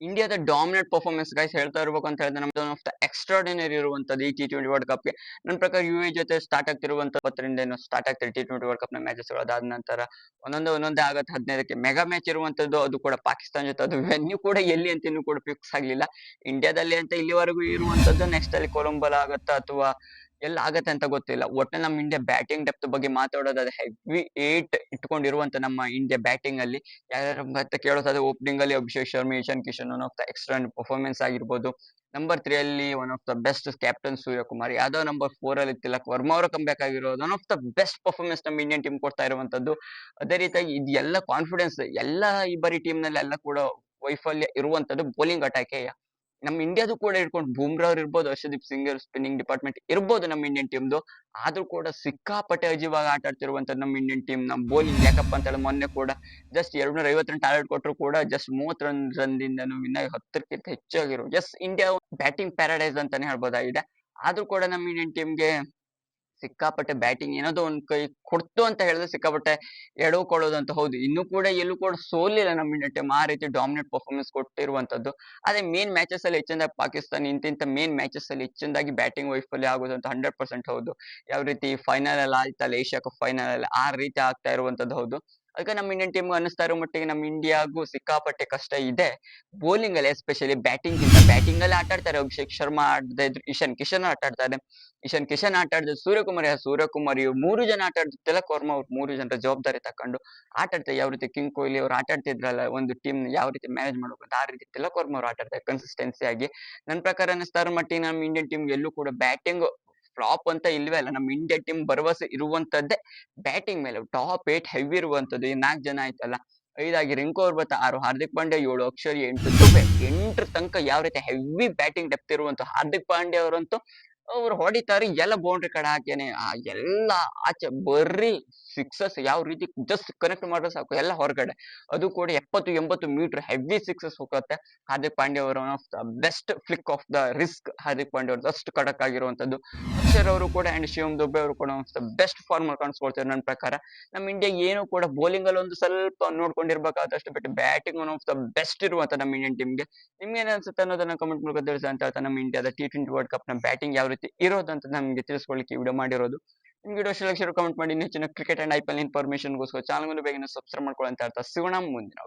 ಇಂಡಿಯಾದ dominant performance guys ಹೇಳ್ತಾ ಇರಬೇಕು ಅಂತ ಹೇಳಿದ್ರೆ ನಮ್ದು ಆಫ್ ದ ಎಕ್ಸ್ಟ್ರಾಡಿನರಿ ಇರುವಂತದ್ದು ಈ ಟಿ ಟ್ವೆಂಟಿ ವರ್ಲ್ಡ್ ಕಪ್ಗೆ. ನನ್ನ ಪ್ರಕಾರ ಯು ಎ ಜೊತೆ ಸ್ಟಾರ್ಟ್ ಆಗ್ತಿರುವಂತ ಏನು ಸ್ಟಾರ್ಟ್ ಆಗ್ತಿದೆ ಟಿ ಟ್ವೆಂಟಿ ವರ್ಲ್ಡ್ ಕಪ್ನ ಮ್ಯಾಚಸ್ ಅದಾದ ನಂತರ ಒಂದೊಂದೇ ಒಂದೊಂದೇ ಆಗತ್ತೆ ಹದಿನೈದಕ್ಕೆ ಮೆಗಾ ಮ್ಯಾಚ್ ಇರುವಂತದ್ದು ಅದು ಕೂಡ ಪಾಕಿಸ್ತಾನ ಜೊತೆ. ಅದು ವೆನ್ಯೂ ಕೂಡ ಎಲ್ಲಿ ಅಂತ ಇನ್ನೂ ಕೂಡ ಫಿಕ್ಸ್ ಆಗಲಿಲ್ಲ. ಇಂಡಿಯಾದಲ್ಲಿ ಅಂತ ಇಲ್ಲಿವರೆಗೂ ಇರುವಂತದ್ದು ನೆಕ್ಸ್ಟ್ ಅಲ್ಲಿ ಕೊಲಂಬಲ್ ಆಗುತ್ತಾ ಅಥವಾ ಎಲ್ಲ ಆಗತ್ತೆ ಅಂತ ಗೊತ್ತಿಲ್ಲ. ಒಟ್ಟಲ್ಲಿ ನಮ್ಮ ಇಂಡಿಯಾ ಬ್ಯಾಟಿಂಗ್ ಡೆಪ್ತ್ ಬಗ್ಗೆ ಮಾತಾಡೋದಾದ್ರೆ ಹೆವಿ ಏಟ್ ಇಟ್ಕೊಂಡಿರುವಂತ ನಮ್ಮ ಇಂಡಿಯಾ ಬ್ಯಾಟಿಂಗ್ ಅಲ್ಲಿ. ಯಾರ್ಯಾರು ಮತ್ತೆ ಕೇಳೋದಾದ್ರೆ ಓಪನಿಂಗ್ ಅಲ್ಲಿ Abhishek Sharma Ishan Kishan one of the extra performance ಆಗಿರ್ಬೋದು. ನಂಬರ್ ತ್ರೀ ಅಲ್ಲಿ one of the best captain Suryakumar. Yadav number four ಅಲ್ಲಿ ತಿಲಕ್ ವರ್ಮಾ ಕಮ್ ಕಂಬ್ಯಾಕ್ ಆಗಿರೋದು. One of the best performance ನಮ್ಮ ಇಂಡಿಯನ್ ಟೀಮ್ ಕೊಡ್ತಾ ಇರುವಂತದ್ದು ಅದೇ ರೀತಿಯಾಗಿ ಇದು ಎಲ್ಲ ಕಾನ್ಫಿಡೆನ್ಸ್ ಎಲ್ಲ ಈ ಬಾರಿ ಟೀಮ್ನಲ್ಲಿ ಎಲ್ಲ ಕೂಡ ವೈಫಲ್ಯ ಇರುವಂತದ್ದು ಬೌಲಿಂಗ್ ಅಟ್ಯಾಕೆ ನಮ್ಮ ಇಂಡಿಯಾದು ಕೂಡ ಇಟ್ಕೊಂಡು ಬೂಮ್ರಾ ಅವ್ರು ಇರ್ಬೋದು, ಹರ್ಷದೀಪ್ ಸಿಂಗ್ ಸ್ಪಿನ್ನಿಂಗ್ ಡಿಪಾರ್ಟ್ಮೆಂಟ್ ಇರ್ಬೋದು ನಮ್ಮ ಇಂಡಿಯನ್ ಟೀಮ್ದು ಆದ್ರೂ ಕೂಡ ಸಿಕ್ಕಾಪಟ್ಟೆ ಅಜೀವಾಗಿ ಆಟ ಆಡ್ತಿರುವಂಥ ನಮ್ಮ ಇಂಡಿಯನ್ ಟೀಮ್ ನಮ್ಮ ಬೌಲಿಂಗ್ ಯಾಕಪ್ಪ ಅಂತ ಹೇಳಿ ಮೊನ್ನೆ ಕೂಡ ಜಸ್ಟ್ ಎರಡ್ನೂರ ಐವತ್ತು ರನ್ ಟಾರ್ಗೆಟ್ ಕೊಟ್ಟರು ಕೂಡ ಜಸ್ಟ್ ಮೂವತ್ ರನ್ ರನ್ದಿಂದ ವಿನ್ ಆಗಿ ಹತ್ತಕ್ಕಿಂತ ಹೆಚ್ಚಾಗಿರೋ ಜಸ್ಟ್ ಇಂಡಿಯಾ ಬ್ಯಾಟಿಂಗ್ ಪ್ಯಾರಡೈಸ್ ಅಂತಾನೆ ಹೇಳ್ಬೋದಾಗಿದೆ. ಆದ್ರೂ ಕೂಡ ನಮ್ಮ ಇಂಡಿಯನ್ ಟೀಮ್ಗೆ ಸಿಕ್ಕಾಪಟ್ಟೆ ಬ್ಯಾಟಿಂಗ್ ಏನಾದ್ರು ಒಂದ್ ಕೈ ಕೊಡ್ತು ಅಂತ ಹೇಳಿದ್ರೆ ಸಿಕ್ಕಾಪಟ್ಟೆ ಎಡವ್ಕೊಳ್ಳೋದು ಅಂತ ಹೌದು. ಇನ್ನೂ ಕೂಡ ಎಲ್ಲೂ ಕೂಡ ಸೋಲಿಲ್ಲ ನಮ್ಮ ಇಂಡಿಯನ್ ಟೀಮ್. ಆ ರೀತಿ ಡಾಮಿನೇಟ್ ಪರ್ಫಾರ್ಮೆನ್ಸ್ ಕೊಟ್ಟಿರುವಂತದ್ದು. ಅದೇ ಮೇನ್ ಮ್ಯಾಚಸ್ ಅಲ್ಲಿ ಹೆಚ್ಚಿನದಾಗಿ ಪಾಕಿಸ್ತಾನ, ಇಂತಿಂತ ಮೇನ್ ಮ್ಯಾಚಸ್ ಅಲ್ಲಿ ಹೆಚ್ಚಿನದಾಗಿ ಬ್ಯಾಟಿಂಗ್ ವೈಫಲ್ಯ ಆಗೋದು ಅಂತ ಹಂಡ್ರೆಡ್ ಪರ್ಸೆಂಟ್ ಹೌದು. ಯಾವ ರೀತಿ ಫೈನಲ್ ಅಲ್ಲಿ ಆಯ್ತಲ್ಲ ಏಷ್ಯಾ ಕಪ್ ಫೈನಲ್ ಅಲ್ಲಿ ಆ ರೀತಿ ಆಗ್ತಾ ಇರುವಂತದ್ದು ಹೌದು. ಅದಕ್ಕೆ ನಮ್ಮ ಇಂಡಿಯನ್ ಟೀಮ್ ಅನ್ನಿಸ್ತಾ ಇರೋ ಮಟ್ಟಿಗೆ ನಮ್ಮ ಇಂಡಿಯಾಗೂ ಸಿಕ್ಕಾಪಟ್ಟೆ ಕಷ್ಟ ಇದೆ. ಬೌಲಿಂಗ್ ಅಲ್ಲಿ ಎಸ್ಪೆಷಲಿ ಬ್ಯಾಟಿಂಗ್ ಗಿಂತ ಬ್ಯಾಟಿಂಗ್ ಅಲ್ಲಿ ಆಟ ಆಡ್ತಾರೆ. ಅಭಿಷೇಕ್ ಶರ್ಮಾ ಆಡದೆ ಇದ್ರು ಇಶಾನ್ ಕಿಶನ್ ಆಟ ಆಡ್ತಾರೆ ಇಶಾನ್ ಕಿಶನ್ ಆಟ ಆಡಿದ್ರೆ ಸೂರ್ಯಕುಮಾರ್ ಸೂರ್ಯಕುಮಾರ್ ಇವ್ರು ಮೂರು ಜನ ಆಟ ಆಡಿದ್ರು ಅವ್ರು ಮೂರು ಜನರ ಜವಾಬ್ದಾರಿ ತಕೊಂಡು ಆಟ ಆಡ್ತಾರೆ ಯಾವ ರೀತಿ ಕಿಂಗ್ ಕೊಹ್ಲಿ ಅವ್ರು ಆಟ ಆಡ್ತಿದ್ರಲ್ಲ, ಒಂದು ಟೀಮ್ ಯಾವ ರೀತಿ ಮ್ಯಾನೇಜ್ ಮಾಡಬೇಕು ಆ ರೀತಿ ತಿಲಕ್ ಅವ್ರು ಆಟ ಆಡ್ತಾರೆ ಕನ್ಸಿಸ್ಟೆನ್ಸಿ ಆಗಿ. ನನ್ನ ಪ್ರಕಾರ ಅನ್ನಿಸ್ತಾರ ಇರೋ ಮಟ್ಟಿಗೆ ನಮ್ಮ ಇಂಡಿಯನ್ ಟೀಮ್ ಎಲ್ಲೂ ಕೂಡ ಬ್ಯಾಟಿಂಗ್ ಫ್ಲಾಪ್ ಅಂತ ಇಲ್ವೇ ಅಲ್ಲ, ನಮ್ಮ ಇಂಡಿಯಾ ಟೀಮ್ ಭರವಸೆ ಇರುವಂತದ್ದೇ ಬ್ಯಾಟಿಂಗ್ ಮೇಲೆ. ಟಾಪ್ ಏಟ್ ಹೆವಿ ಇರುವಂತದ್ದು. ಈ ನಾಲ್ಕು ಜನ ಆಯ್ತಲ್ಲ, ಐದಾಗಿ ರಿಂಕು ಅವ್ರು ಬರ್ತಾ ಆರು ಹಾರ್ದಿಕ್ ಪಾಂಡ್ಯ, ಏಳು ಅಕ್ಷರ್, ಎಂಟು ದುಬೆ, ಎಂಟರ ತನಕ ಯಾವ ರೀತಿ ಹೆವಿ ಬ್ಯಾಟಿಂಗ್ ಡೆಪ್ತ್ ಇರುವಂತ ಹಾರ್ದಿಕ್ ಪಾಂಡ್ಯ ಅವರಂತೂ ಅವ್ರು ಹೊಡಿತಾರೆ, ಎಲ್ಲ ಬೌಂಡ್ರಿ ಕಡೆ ಹಾಕೇನೆ. ಆ ಎಲ್ಲ ಆಚೆ ಬರ್ರಿ ಸಿಕ್ಸಸ್ ಯಾವ ರೀತಿ ಜಸ್ಟ್ ಕನೆಕ್ಟ್ ಮಾಡಿದ್ರೆ ಸಾಕು, ಎಲ್ಲ ಹೊರಗಡೆ. ಅದು ಕೂಡ ಎಪ್ಪತ್ತು, ಎಂಬತ್ತು ಮೀಟರ್ ಹೆವಿ ಸಿಕ್ಸಸ್ ಹೋಗುತ್ತೆ. ಹಾರ್ದಿಕ್ ಪಾಂಡ್ಯ ಅವರ one of the best flick of the risk Hardik Pandya ಅವ್ರದ್ದು. ಅಷ್ಟು ಕಡಕ್ ಆಗಿರುವಂತದ್ದು ಅಕ್ಷರ್ ಅವರು ಕೂಡ ಅಂಡ್ ಶಿವಮ್ ದುಬೆ ಅವರು ಕೂಡ ದ ಬೆಸ್ಟ್ ಫಾರ್ಮ್ ಕಾಣಿಸ್ಕೊಳ್ತಾರೆ ನನ್ನ ಪ್ರಕಾರ. ನಮ್ಮ ಇಂಡಿಯಾ ಏನು ಕೂಡ ಬೌಲಿಂಗ್ ಅಲ್ಲಿ ಒಂದು ಸ್ವಲ್ಪ ನೋಡ್ಕೊಂಡಿರ್ಬೇಕಾದಷ್ಟು ಬಿಟ್ಟು batting one of the best ಇರುವಂತ ನಮ್ಮ ಇಂಡಿಯನ್ ಟೀಮ್ಗೆ ನಿಮ್ಗೆ ಏನ್ ಅನ್ಸುತ್ತೆ ಅನ್ನೋದನ್ನ ಕಮೆಂಟ್ ಮೂಲಕ ತಿಳಿಸಿ ಅಂತ ನಮ್ಮ ಇಂಡಿಯಾದ ಟಿ ಟ್ವೆಂಟಿ ವರ್ಲ್ಡ್ ಕಪ್ನ ಬ್ಯಾಟಿಂಗ್ ಯಾವ ರೀತಿ ಇರೋದು ಅಂತ ನಮಗೆ ತಿಳಿಸ್ಕೊಳ್ಳಿಕ್ಕೆ ವಿಡಿಯೋ ಮಾಡಿರೋದು. ನಿಮ್ಗೆ ವಿಡಿಯೋ ಸೆಲೆಕ್ಷನ್ ಕಮೆಂಟ್ ಮಾಡಿ. ಇನ್ನೂ ಹೆಚ್ಚಿನ cricket and I P L ಇನ್ಫಾರ್ಮೇಶನ್ಗೋಸ್ಕರ channel ಬೇಗ ಸಬ್ಸ್ಕ್ರೈಬ್ ಮಾಡ್ಕೊಳ್ಳಿ ಅಂತ ಅರ್ಥ ಸಿಗೋಣ ಮುಂದಿನ.